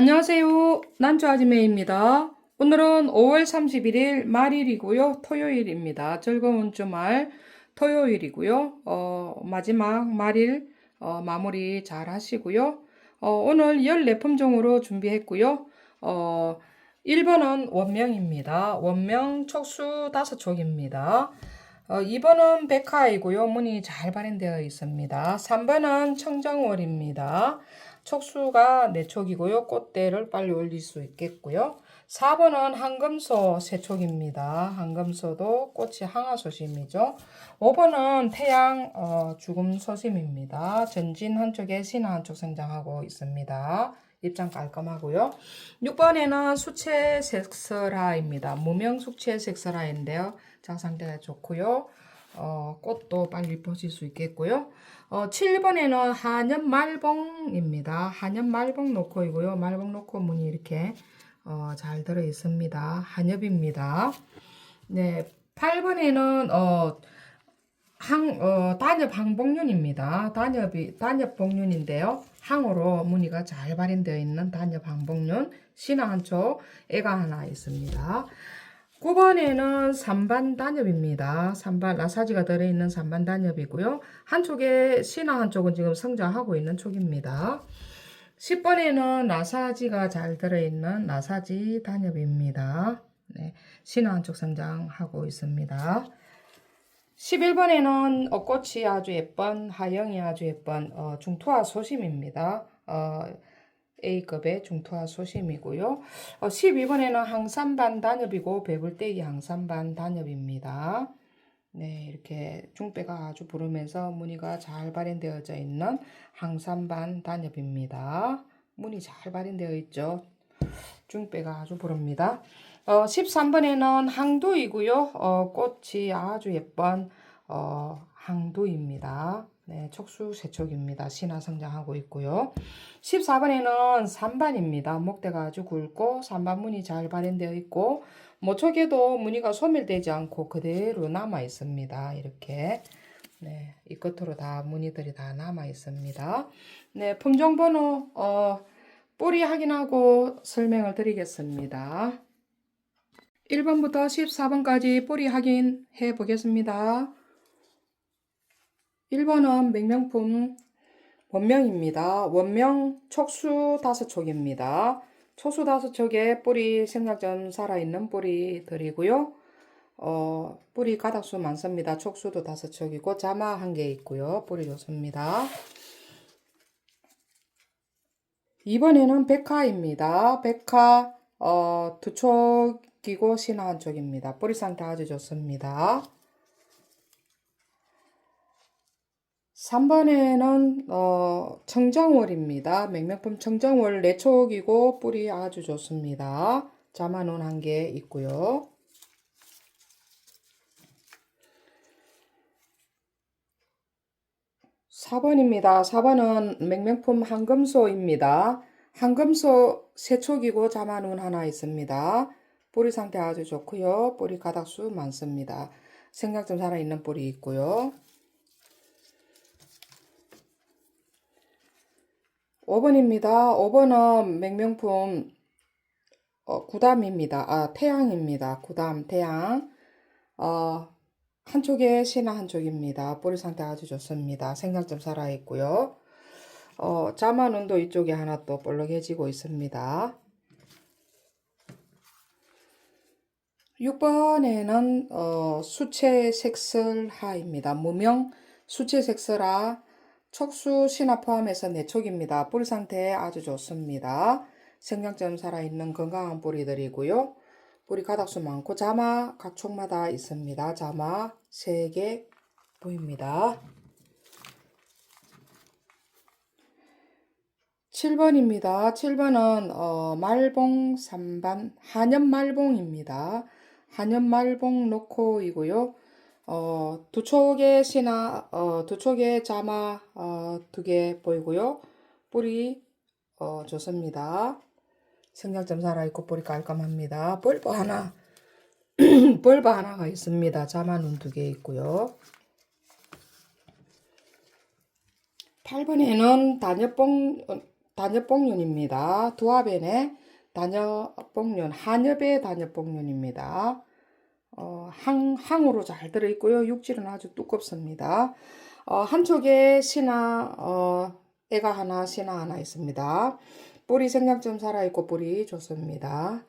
안녕하세요. 난주아지매입니다. 오늘은 5월 31일 말일이고요. 토요일입니다. 즐거운 주말 토요일이고요. 어, 마지막 말일 어, 마무리 잘 하시고요. 어, 오늘 14품종으로 준비했고요. 어, 1번은 원명입니다. 원명 촉수 5촉입니다. 어, 2번은 백화이고요. 문이 잘 발현되어 있습니다. 3번은 청정월입니다. 촉수가 4촉이고요. 꽃대를 빨리 올릴 수 있겠고요. 4번은 한금소 3촉입니다. 한금소도 꽃이 항아소심이죠. 5번은 태양 어, 죽음 소심입니다. 전진 한쪽에 신화 한쪽 성장하고 있습니다. 입장 깔끔하고요. 6번에는 수채 색설화입니다. 무명 수채 색설화인데요. 자 상태가 좋고요. 어, 꽃도 빨리 펴질 수 있겠고요. 어, 7번에는 한엽 말봉입니다. 한엽 말봉 놓고이고요. 말봉 놓고 문이 이렇게 어, 잘 들어 있습니다. 한엽입니다. 네, 8번에는 어, 항, 어, 단엽 항복륜입니다. 단엽이, 단엽 복륜인데요. 항으로 무늬가 잘 발현되어 있는 단엽 항복륜. 신화 한쪽 애가 하나 있습니다. 9번에는 삼반 단엽입니다. 삼반 라사지가 들어있는 삼반 단엽이고요. 한쪽에 신화 한쪽은 지금 성장하고 있는 촉입니다. 10번에는 라사지가 잘 들어있는 라사지 단엽입니다. 네, 신화 한쪽 성장하고 있습니다. 11번에는 어, 꽃이 아주 예쁜 하영이 아주 예쁜 어, 중투화 소심입니다. 어, A급의 중투화 소심이고요. 어, 12번에는 항산반 단엽이고 배불떼기 항산반 단엽입니다. 네, 이렇게 중배가 아주 부르면서 무늬가 잘 발현되어져 있는 항산반 단엽입니다. 무늬 잘 발현되어 있죠. 중배가 아주 부릅니다. 어, 13번에는 항도이고요. 어, 꽃이 아주 예쁜 어, 항도입니다. 네, 촉수 세촉입니다. 신화 성장하고 있고요. 14번에는 산반입니다. 목대가 아주 굵고 산반 무늬 잘 발현되어 있고 모촉에도 무늬가 소멸되지 않고 그대로 남아 있습니다. 이렇게 네, 이 끝으로 다 무늬들이 다 남아 있습니다. 네, 품종 번호 어, 뿌리 확인하고 설명을 드리겠습니다. 1번부터 14번까지 뿌리 확인해 보겠습니다. 1번은 맹명품 원명입니다. 원명 촉수 다섯 촉입니다. 촉수 다섯 촉에 뿌리 생략점 살아있는 뿌리들이고요. 어, 뿌리 가닥수 많습니다. 촉수도 다섯 촉이고 자마 한 개 있고요. 뿌리 좋습니다. 이번에는 백화입니다. 백화 어, 두 촉이고 신화 한 촉입니다. 뿌리 상태 아주 좋습니다. 3번에는 어, 청정월입니다. 맹명품 청정월 4촉이고 뿌리 아주 좋습니다. 자만원 한개 있고요. (4번입니다) (4번은) 맹명품 한금소입니다. 한금소 세촉이고 자만운 하나 있습니다. 뿌리 상태 아주 좋고요. 뿌리 가닥수 많습니다. 생각좀 살아있는 뿌리 있고요. 5번입니다. 5번은 맹명품 어, 구담입니다. 아, 태양입니다. 구담, 태양. 어, 한쪽에 신화 한쪽입니다. 뿌리 상태 아주 좋습니다. 생강점 살아있고요. 어, 자만운도 이쪽에 하나 또 볼록해지고 있습니다. 6번에는 어, 수채 색설하입니다. 무명 수채 색설하 촉수 신화 포함해서 네촉입니다. 뿌리 상태 아주 좋습니다. 생장점 살아있는 건강한 뿌리들이고요. 뿌리 가닥수 많고 자마 각 촉마다 있습니다. 자마 3개 보입니다. 7번입니다. 7번은 어, 말봉 3반 한엽 말봉입니다. 한엽 말봉 놓고이고요. 어, 두 촉의 신화, 어, 두 촉의 자마 어, 두개 보이고요. 뿌리 어, 좋습니다. 생장점 살아있고 뿌리 깔끔합니다. 벌브 하나, 벌브 하나가 있습니다. 자마는 두개 있고요. 8번에는 단엽봉, 어, 단엽복륜입니다. 두합엔의 단엽복륜, 한엽의 단엽복륜입니다. 어, 항, 항으로 잘 들어있고요. 육질은 아주 두껍습니다. 어, 한쪽에 신화, 어, 애가 하나, 신화 하나 있습니다. 뿌리 생장점 살아있고 뿌리 좋습니다.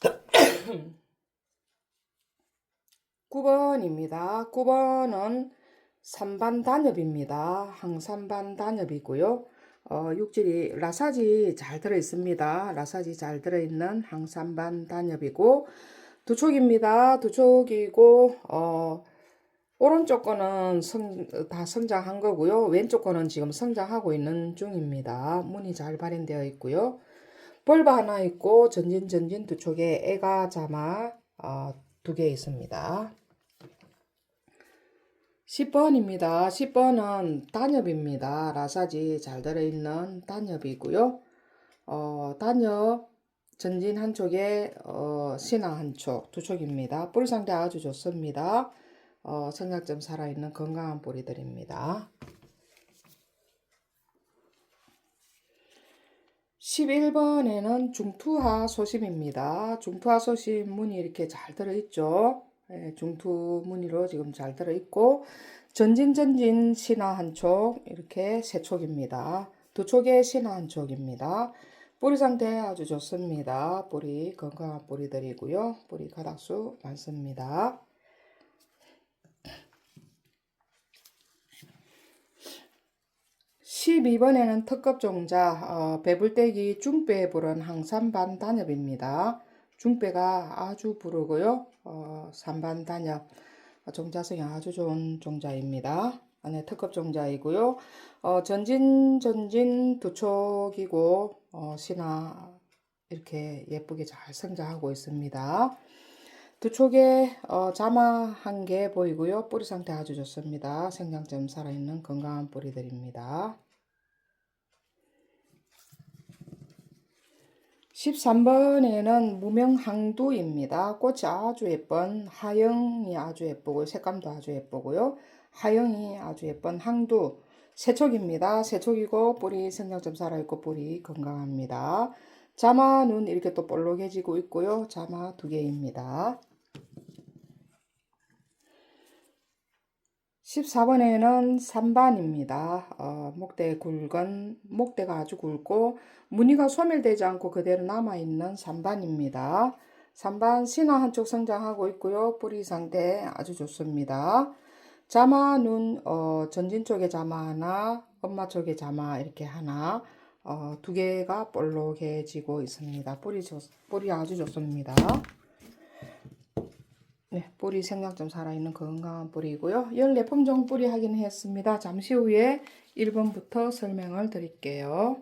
9번입니다. 9번은 3반 단엽입니다. 항산반 단엽이고요. 어, 육질이 라사지 잘 들어 있습니다. 라사지 잘 들어 있는 항산반 단엽이고 두 촉입니다. 두 촉이고 어, 오른쪽 거는 성, 다 성장한 거고요. 왼쪽 거는 지금 성장하고 있는 중입니다. 문이 잘 발현되어 있고요. 벌바 하나 있고 전진 전진 두 촉에 애가 자마 어, 두 개 있습니다. 10번입니다. 10번은 단엽입니다. 라사지 잘 들어있는 단엽이고요. 어, 단엽 전진 한 쪽에 어, 신화 한쪽 두 촉입니다. 뿌리 상태 아주 좋습니다. 어, 성장점 살아있는 건강한 뿌리들입니다. 11번에는 중투하 소심입니다. 중투하 소심 무늬 이렇게 잘 들어있죠. 예, 중투 무늬로 지금 잘 들어있고 전진 전진 신화 한쪽 이렇게 세 촉입니다. 두 촉에 신화 한쪽입니다. 뿌리 상태 아주 좋습니다. 뿌리 건강한 뿌리들이고요. 뿌리 가닥수 많습니다. 12번에는 특급 종자 어, 배불떼기 중배 부른 항산반 단엽입니다. 중배가 아주 부르고요. 어, 산반 단엽 어, 종자성이 아주 좋은 종자입니다. 안에 특급 종자이고요. 어, 전진 전진 두 촉이고 어, 신화 이렇게 예쁘게 잘 성장하고 있습니다. 두 촉에 어, 자마 한 개 보이고요. 뿌리 상태 아주 좋습니다. 생장점 살아있는 건강한 뿌리들입니다. 13번에는 무명 항두입니다. 꽃이 아주 예쁜 하영이 아주 예쁘고 색감도 아주 예쁘고요. 하영이 아주 예쁜 항두 세촉입니다. 세촉이고 뿌리 생장점 살아있고 뿌리 건강합니다. 자마는 이렇게 또 볼록해지고 있고요. 자마 두 개입니다. 14번에는 3반입니다. 어, 목대 굵은, 목대가 아주 굵고 무늬가 소멸되지 않고 그대로 남아있는 3반입니다. 3반 신화 한쪽 성장하고 있고요. 뿌리 상태 아주 좋습니다. 자마 눈, 어, 전진 쪽에 자마 하나, 엄마 쪽에 자마 이렇게 하나, 어, 두 개가 볼록해지고 있습니다. 뿌리, 좋, 뿌리 아주 좋습니다. 네, 뿌리 생각좀 살아있는 건강한 뿌리이고요. 14품종 뿌리 확인했습니다. 잠시 후에 1번부터 설명을 드릴게요.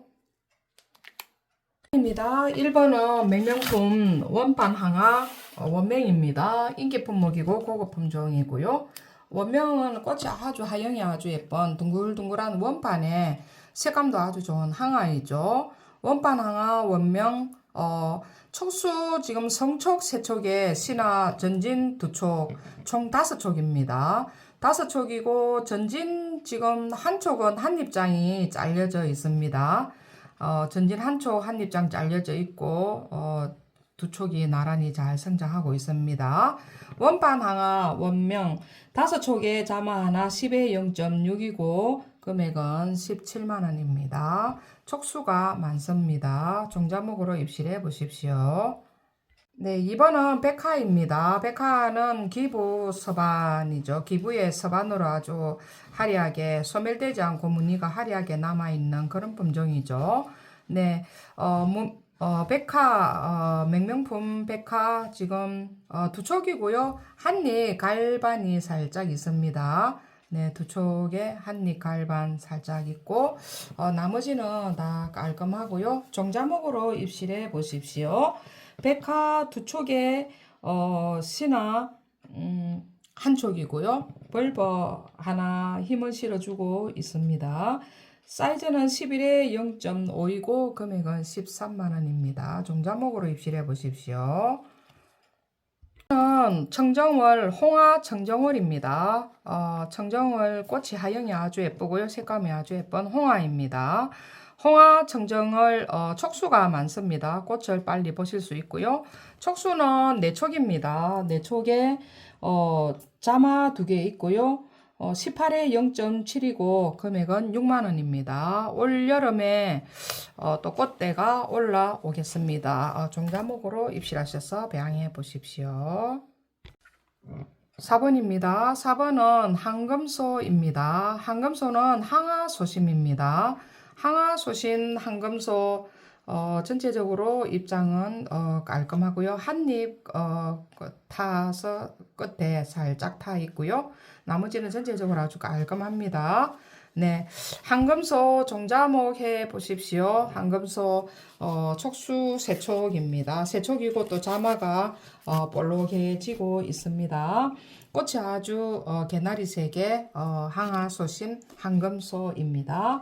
입니다. 1번은 맹명품 원반 항아 어, 원명입니다. 인기 품목이고 고급 품종이고요. 원명은 꽃이 아주 하영이 아주 예쁜 둥글둥글한 원반에 색감도 아주 좋은 항아이죠. 원반 항아 원명 어, 촉수 지금 성촉 세 촉에 신화 전진 두 촉, 총 다섯 촉입니다. 다섯 촉이고 전진 지금 한 촉은 한 입장이 잘려져 있습니다. 어, 전진 한 촉 한 입장 잘려져 있고 어, 두 촉이 나란히 잘 성장하고 있습니다. 원반 항아 원명 다섯 촉에 자마 하나 10에 0.6이고 금액은 17만 원입니다. 촉수가 많습니다. 종자목으로 입실해 보십시오. 네, 2번은 백화입니다. 백화는 기부 서반이죠. 기부의 서반으로 아주 화려하게 소멸되지 않고 무늬가 화려하게 남아있는 그런 품종이죠. 네, 어, 무, 어, 백화, 어, 맹명품 백화 지금 어, 두 촉이고요. 한입 갈반이 살짝 있습니다. 네, 두 촉에 한입 갈반 살짝 있고 어, 나머지는 다 깔끔하고요. 종자목으로 입실해 보십시오. 백화 두 촉에 어, 신화 음, 한 촉이고요. 벌버 하나 힘을 실어주고 있습니다. 사이즈는 11에 0.5이고 금액은 13만 원입니다. 종자목으로 입실해 보십시오. 청정월 홍화 청정월입니다. 어, 청정월 꽃이 하영이 아주 예쁘고요. 색감이 아주 예쁜 홍화입니다. 홍화 청정을 어, 촉수가 많습니다. 꽃을 빨리 보실 수 있고요. 촉수는 내촉입니다. 내촉에 어, 자마 두 개 있고요. 어, 18에 0.7이고 금액은 6만 원입니다. 올 여름에 어, 또 꽃대가 올라오겠습니다. 어, 종자목으로 입실하셔서 배양해 보십시오. 4번입니다. 4번은 황금소입니다. 황금소는 항아소심입니다. 항아소신 황금소 어, 전체적으로 입장은 어, 깔끔하고요. 한입 어, 그 타서 끝에 살짝 타 있고요. 나머지는 전체적으로 아주 깔끔합니다. 네, 황금소 종자목 해 보십시오. 황금소 어, 촉수 세촉입니다. 세촉이고 또 자마가 어, 볼록해지고 있습니다. 꽃이 아주 어, 개나리 색의 어, 항아소심 황금소입니다.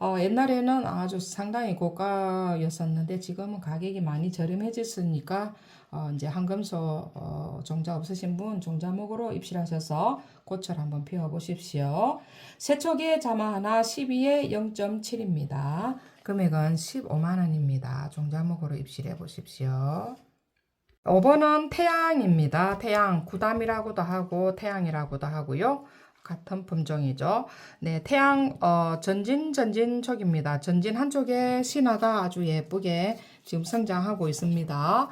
어, 옛날에는 아주 상당히 고가였었는데 지금은 가격이 많이 저렴해졌으니까 어, 이제 황금소 어, 종자 없으신 분 종자목으로 입실하셔서 꽃을 한번 피워 보십시오. 세척의 자마 하나 12에 0.7입니다. 금액은 15만 원입니다. 종자목으로 입실해 보십시오. 5번은 태양입니다. 태양, 구담이라고도 하고 태양이라고도 하고요. 같은 품종이죠. 네, 태양 어, 전진 전진 촉입니다. 전진 한쪽에 신화가 아주 예쁘게 지금 성장하고 있습니다.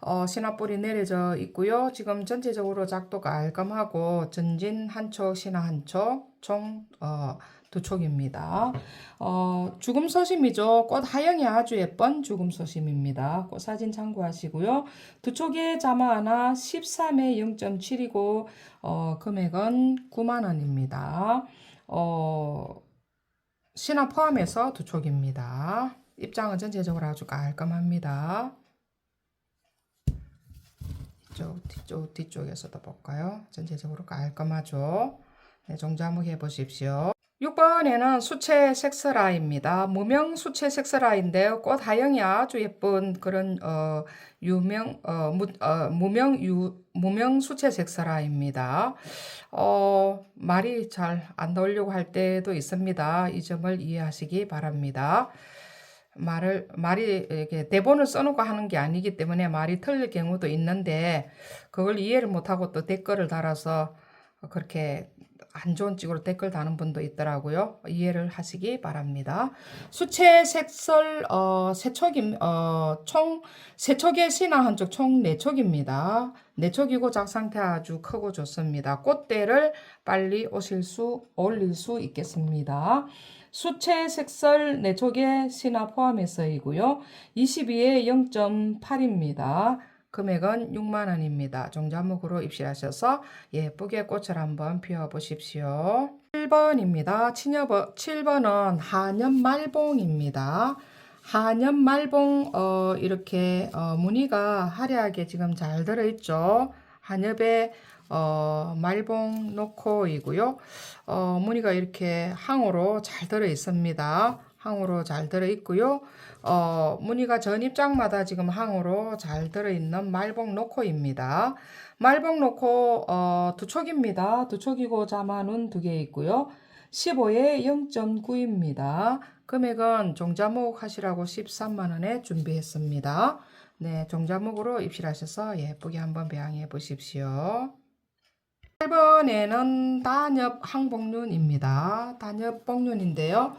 어, 신화뿌리 내려져 있고요. 지금 전체적으로 작도 깔끔하고 전진 한쪽, 신화 한쪽, 총 어, 두 촉입니다. 어, 죽음 소심이죠. 꽃 하영이 아주 예쁜 죽음 소심입니다. 꽃 사진 참고하시고요. 두 촉의 자마 하나 13에 0.7이고 어, 금액은 9만 원입니다. 어, 신화 포함해서 두 촉입니다. 입장은 전체적으로 아주 깔끔합니다. 이쪽, 뒤쪽, 뒤쪽에서도 볼까요? 전체적으로 깔끔하죠? 네, 종자목 해보십시오. 6번에는 수채 색스라입니다. 무명 수채 색스라인데요. 꽃 하영이 아주 예쁜 그런 어, 유명 어, 무, 어, 무명 유 무명 수채 색스라입니다. 어, 말이 잘 안 나오려고 할 때도 있습니다. 이 점을 이해하시기 바랍니다. 말을 말이 이렇게 대본을 써놓고 하는 게 아니기 때문에 말이 틀릴 경우도 있는데 그걸 이해를 못하고 또 댓글을 달아서 그렇게 안 좋은 쪽으로 댓글 다는 분도 있더라고요. 이해를 하시기 바랍니다. 수채 색설 어, 세척임 어, 총 세척의 신화 한쪽 총 네척입니다. 네척이고 작 상태 아주 크고 좋습니다. 꽃대를 빨리 오실 수 올릴 수 있겠습니다. 수채 색설 네척의 신화 포함해서이고요. 22에 0.8입니다. 금액은 6만 원입니다. 종자목으로 입실하셔서 예쁘게 꽃을 한번 피워 보십시오. 7번입니다. 7번은 한엽 말봉입니다. 한엽 말봉 어, 이렇게 어, 무늬가 화려하게 지금 잘 들어 있죠. 한엽에 어, 말봉 노코이고요. 어, 무늬가 이렇게 항으로 잘 들어 있습니다. 항으로 잘 들어 있고요. 어, 무늬가 전 입장마다 지금 항으로 잘 들어있는 말복 노코입니다. 말복 노코 어, 두 촉입니다. 두 촉이고 자만은 두개 있고요. 15에 0.9입니다. 금액은 종자목 하시라고 13만원에 준비했습니다. 네, 종자목으로 입실하셔서 예쁘게 한번 배양해 보십시오. 8번에는 단엽 항복륜입니다. 단엽 복륜인데요.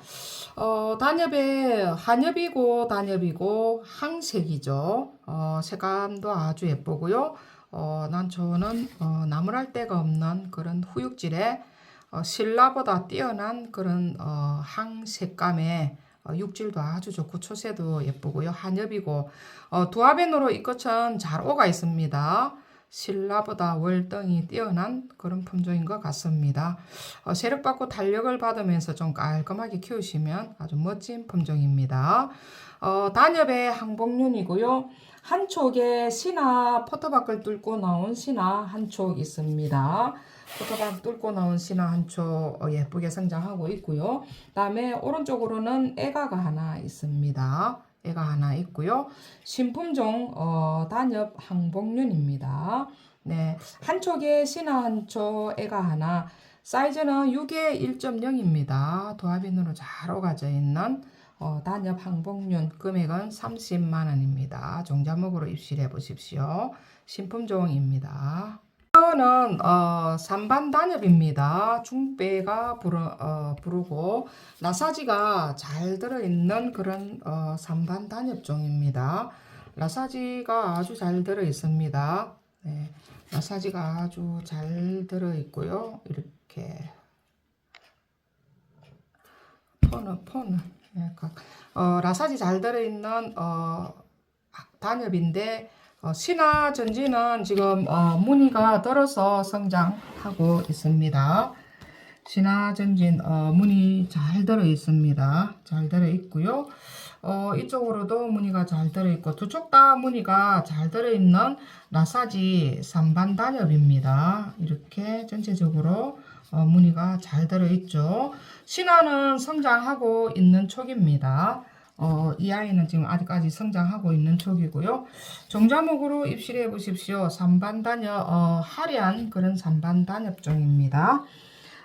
어, 단엽에 한엽이고 단엽이고 항색이죠. 어, 색감도 아주 예쁘고요. 어, 난초는 어, 나무랄 데가 없는 그런 후육질의 어, 신라보다 뛰어난 그런 어, 항색감의 어, 육질도 아주 좋고 초세도 예쁘고요. 한엽이고 어, 두화벤으로 이 꽃은 잘 오가 있습니다. 신라보다 월등히 뛰어난 그런 품종인 것 같습니다. 어, 세력받고 탄력을 받으면서 좀 깔끔하게 키우시면 아주 멋진 품종입니다. 어, 단엽의 항복륜이고요. 한쪽에 신화 포토박을 뚫고 나온 신화 한쪽 있습니다. 포토박 뚫고 나온 신화 한쪽 어, 예쁘게 성장하고 있고요. 다음에 오른쪽으로는 애가가 하나 있습니다. 애가 하나 있고요. 신품종 어, 단엽 항복륜입니다. 네, 한쪽에 신화 한쪽 애가 하나 사이즈는 6에 1.0입니다. 도화빈으로 잘 오가져 있는 어, 단엽 항복륜 금액은 30만 원입니다. 종자목으로 입실해 보십시오. 신품종입니다. 이거는 어, 산반 단엽입니다. 중배가 부르, 어, 부르고 나사지가 잘 들어있는 그런 어, 산반 단엽종입니다. 나사지가 아주 잘 들어 있습니다. 네, 나사지가 아주 잘 들어 있고요. 이렇게 폰은 폰은 네, 각- 어, 라사지 잘 들어 있는 어, 단엽인데 어, 신화 전지는 지금 어, 무늬가 떨어서 성장하고 있습니다. 신화 전진 어, 무늬 잘 들어 있습니다. 잘 들어 있고요. 어, 이쪽으로도 무늬가 잘 들어 있고 두 쪽 다 무늬가 잘 들어 있는 라사지 삼반 단엽입니다. 이렇게 전체적으로 어, 무늬가 잘 들어 있죠. 신화는 성장하고 있는 촉입니다. 어, 이 아이는 지금 아직까지 성장하고 있는 촉이고요. 종자목으로 입실해 보십시오. 삼반 단엽, 어, 화려한 그런 삼반 단엽종입니다.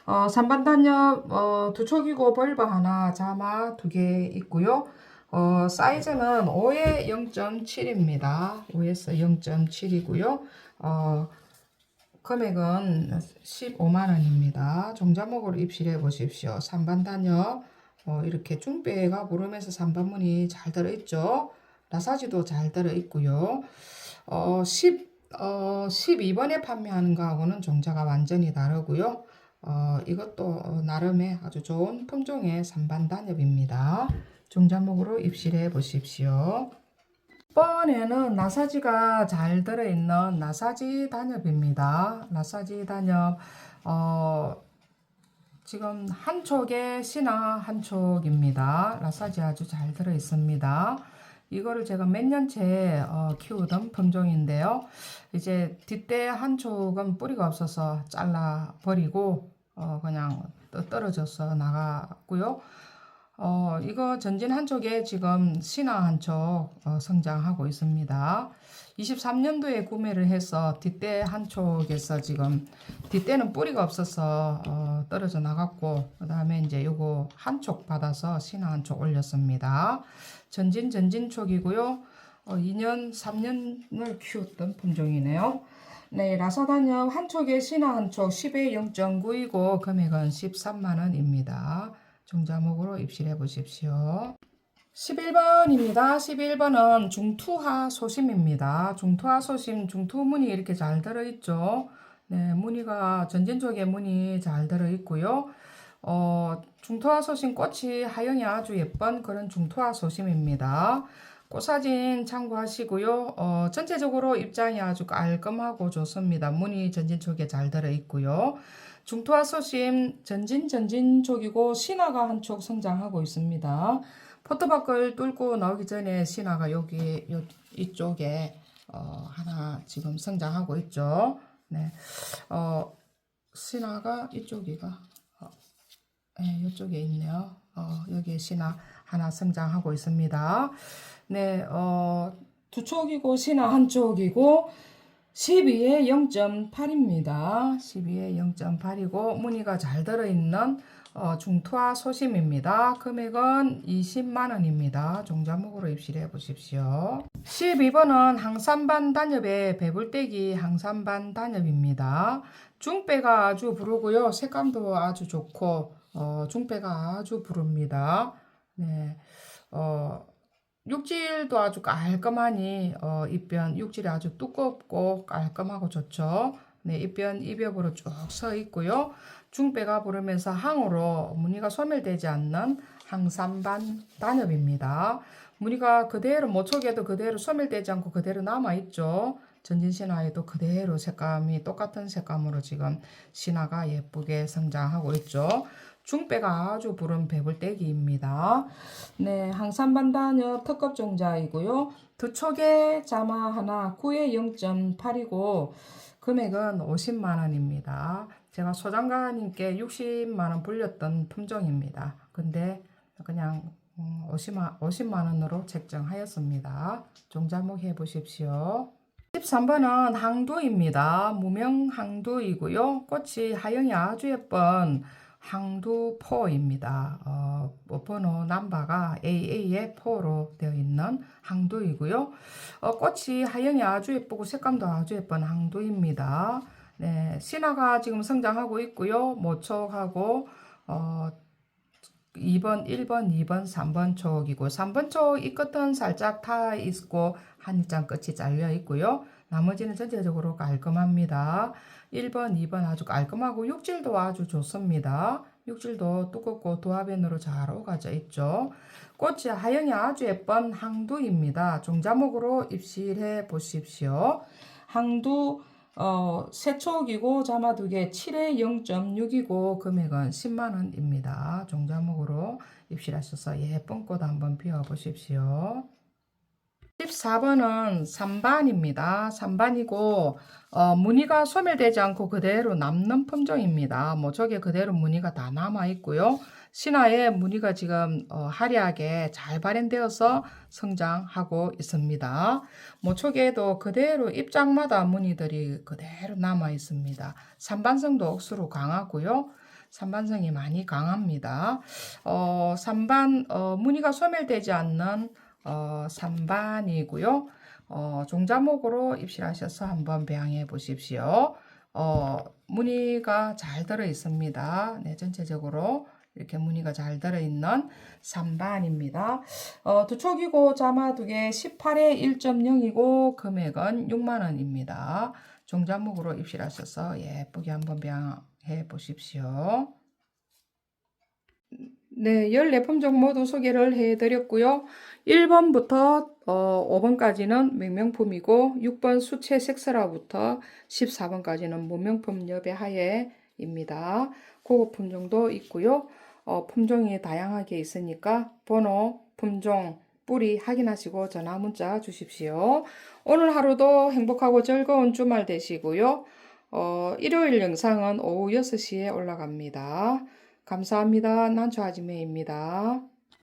어, 삼반 단엽 어, 두 촉이고 벌브 하나, 자마 두 개 있고요. 어, 사이즈는 5에 0.7입니다. 5에서 0.7이고요. 어, 금액은 15만 원입니다. 종자목으로 입실해 보십시오. 삼반 단엽 어, 이렇게 중배가 부르면서 삼반문이 잘 들어있죠. 나사지도 잘 들어있고요. 어, 10, 어, 12번에 판매하는 거하고는 종자가 완전히 다르고요. 어, 이것도 어, 나름의 아주 좋은 품종의 삼반 단엽입니다. 종자목으로 입실해 보십시오. 번에는 나사지가 잘 들어있는 나사지 단엽입니다. 나사지 단엽, 어, 지금 한 촉에 신화 한 촉입니다. 라사지 아주 잘 들어 있습니다. 이거를 제가 몇 년째 어, 키우던 품종인데요. 이제 뒷대 한 촉은 뿌리가 없어서 잘라 버리고 어, 그냥 떠- 떨어져서 나갔고요. 어, 이거 전진 한 촉에 지금 신화 한촉 어, 성장하고 있습니다. 23년도에 구매를 해서 뒷대 한 촉에서 지금 뒷대는 뿌리가 없어서 어, 떨어져 나갔고 그 다음에 이제 요거 한촉 받아서 신화 한촉 올렸습니다. 전진 전진 촉이고요. 어, 2년 3년을 키웠던 품종이네요. 네, 라사단엽 한 촉에 신화 한촉 10에 0.9이고 금액은 13만 원입니다. 종자목으로 입실해 보십시오. 11번입니다. 11번은 중투하 소심입니다. 중투하 소심, 중투무늬 이렇게 잘 들어있죠. 네, 무늬가 전진 쪽에 무늬 잘 들어있고요. 어, 중투하 소심 꽃이 하영이 아주 예쁜 그런 중투하 소심입니다. 꽃사진 참고하시고요. 어, 전체적으로 입장이 아주 깔끔하고 좋습니다. 무늬 전진 쪽에 잘 들어있고요. 중투하 소심 전진 전진 쪽이고 신화가 한 쪽 성장하고 있습니다. 포토박을 뚫고 나오기 전에 신화가 여기 요, 이쪽에 어, 하나 지금 성장하고 있죠. 네, 어, 신화가 이쪽이가 어, 네, 이쪽에 있네요. 어, 여기 신화 하나 성장하고 있습니다. 네, 어, 두 쪽이고 신화 한 쪽이고 12에 0.8입니다. 12에 0.8이고 무늬가 잘 들어있는 어, 중투하 소심입니다. 금액은 20만 원입니다. 종자목으로 입실해 보십시오. 12번은 항산반 단엽의 배불떼기 항산반 단엽입니다. 중배가 아주 부르고요. 색감도 아주 좋고 어, 중배가 아주 부릅니다. 네, 어, 육질도 아주 깔끔하니 어, 입변 육질이 아주 두껍고 깔끔하고 좋죠. 네, 입변 입엽으로 쭉 서 있고요. 중배가 부르면서 항으로 무늬가 소멸되지 않는 항산반 단엽입니다. 무늬가 그대로 모촉에도 그대로 소멸되지 않고 그대로 남아 있죠. 전진 신화에도 그대로 색감이 똑같은 색감으로 지금 신화가 예쁘게 성장하고 있죠. 중배가 아주 부른 배불떼기입니다. 네, 항산반단엽 특급 종자이고요. 두 촉에 자마 하나 9에 0.8이고 금액은 50만 원입니다. 제가 소장가님께 60만 원 불렸던 품종입니다. 근데 그냥 50만, 50만 원으로 책정하였습니다. 종자목 해보십시오. 13번은 항두입니다. 무명 항두이고요. 꽃이 하영이 아주 예쁜 항두포입니다. 어, 뭐 번호 넘버가 AA의 4로 되어 있는 항도이고요. 어, 꽃이 하영이 아주 예쁘고 색감도 아주 예쁜 항도입니다. 네, 신화가 지금 성장하고 있고요. 모촉하고 어, 2번, 1번, 2번, 3번 촉이고 3번 촉 이 끝은 살짝 타 있고 한장 끝이 잘려 있고요. 나머지는 전체적으로 깔끔합니다. 1번, 2번 아주 깔끔하고 육질도 아주 좋습니다. 육질도 두껍고 도화변으로 잘 오가져 있죠. 꽃이 하영이 아주 예쁜 항두입니다. 종자목으로 입실해 보십시오. 항두 어, 세촉이고 자마 두개 7에 0.6이고 금액은 10만 원입니다. 종자목으로 입실하셔서 예쁜 꽃 한번 피워 보십시오. 14번은 3반입니다. 3반이고 어, 무늬가 소멸되지 않고 그대로 남는 품종입니다. 뭐 저게 그대로 무늬가 다 남아 있고요. 신화에 무늬가 지금 어, 화려하게 잘 발현되어서 성장하고 있습니다. 모촉에도 그대로 입장마다 무늬들이 그대로 남아 있습니다. 산반성도 억수로 강하고요. 산반성이 많이 강합니다. 어, 산반 어, 무늬가 소멸되지 않는 어, 3반이고요. 어, 종자목으로 입실하셔서 한번 배양해 보십시오. 어, 무늬가 잘 들어 있습니다. 네, 전체적으로 이렇게 무늬가 잘 들어 있는 3반입니다. 어, 두 촉이고 자마 두개 18에 1.0이고 금액은 6만 원입니다. 종자목으로 입실하셔서 예쁘게 한번 배양해 보십시오. 네, 14품 종 모두 소개를 해드렸고요. 1번부터 어, 5번까지는 명명품이고 6번 수채 색설화부터 14번까지는 무명품 여배 하예입니다. 고급 품 종도 있고요. 어, 품종이 다양하게 있으니까 번호, 품종, 뿌리 확인하시고 전화 문자 주십시오. 오늘 하루도 행복하고 즐거운 주말 되시고요. 어, 일요일 영상은 오후 6시에 올라갑니다. 감사합니다. 난초 아지매입니다.